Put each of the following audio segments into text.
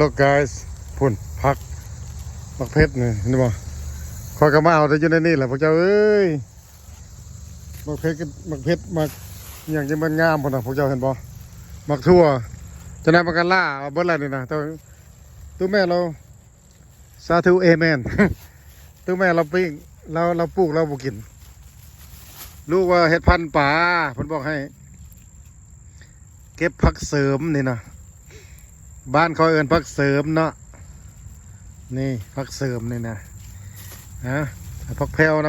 Look guys พุ่นพักมักเพชรนี่เห็นบ่คอยก็มาเอาแต่อยู่ในนี่แหละพวกเจ้าเอ้ยมักเพชรมักเพชรมักอย่างที่มันงามพุ่นน่ะพวกเจ้าเห็นบ่มักทั่วจะนำมากันล่าเอาเบิดแล้วนี่นะตัวตัวแม่เราสาธุเอเมนตัวแม่เราปิ้งเราเราปลูกเราบ่กิน ลูกว่าเฮ็ดพันธุ์ป่าเพิ่นบอกให้ เก็บผักเสริมนี่นะ บ้านเขาเอินผักเสริมเนาะนี่ผักเสริมนี่นะฮะผักแพรวน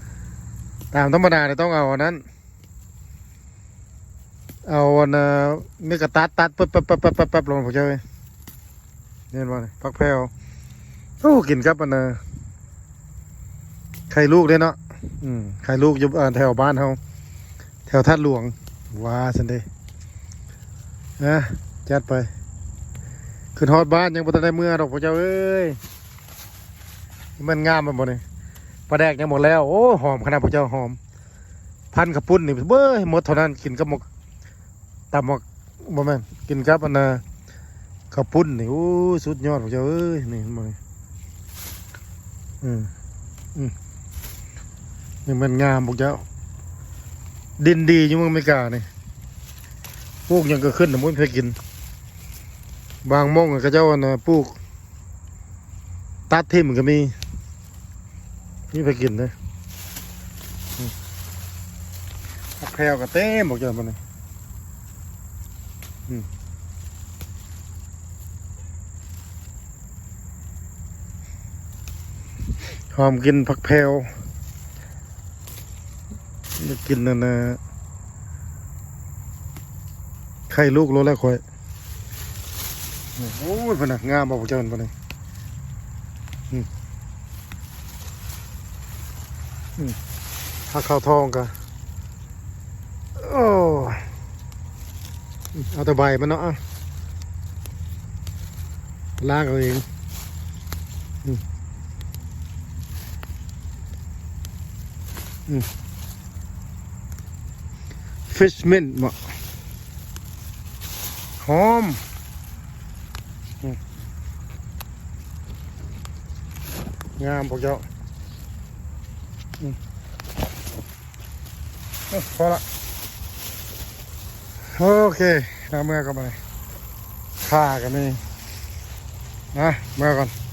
ำตามธรรมดาเนี่ยต้องเอาอันนั้น เอาอันเอ่อนี่กระตัดตัดปั๊บปั๊บปั๊บปั๊บปั๊บปั๊บลงผมเจอเนี่ยว่าผักแพรวโอ้กินครับอันเอ่อไข่ลูกเด้เนาะอืมไข่ลูกอยู่แถวบ้านเขาแถวทัดหลวงว้าสันเดนะจัดไป ขึ้นฮอดบ้านยังบ่ทันได้เมื่อดอกพ่อเจ้าเอ้ยมันงามไปหมดเลยปลาแดกยังหมดแล้ว โอ้หอมขนาดพ่อเจ้าหอม พันกับปุ้นนี่เบ้ยหมดเท่านั้นกินกับหมกตำหมกบ่แม่นกินกับอันน่ะข้าวปุ้นนี่โอ้สุดยอดพ่อเจ้าเอ้ยนี่มาอืมอืมนี่มันงามพ่อเจ้าดินดีอยู่เมืองอเมริกานี่ปลูกยังก็ขึ้นนะมุ้ยไปกิน บางมงก็เจ้าน่ะปลูก ตัดทิมก็มี นี่ไปกินนะผักแพรวก็เต็มบอกเจ้ามันนี่อืมหอมกินผักแพรวอยากินนั่นนะไข่ลูกโลแล้วค่อย โอ้ยพนักงามบอกเจ้ามันปะนี่ถ้าเข้าทองกันโอ้เอาแต่ใบมันเนาะล้างเอาเองอืมอืม fish mint เหมาหอมอืม งามพวกเจ้าอืมอ้าพอละโอเคเอาเมื่อกันไปฆ่ากันนี่นะเมื่อก่อน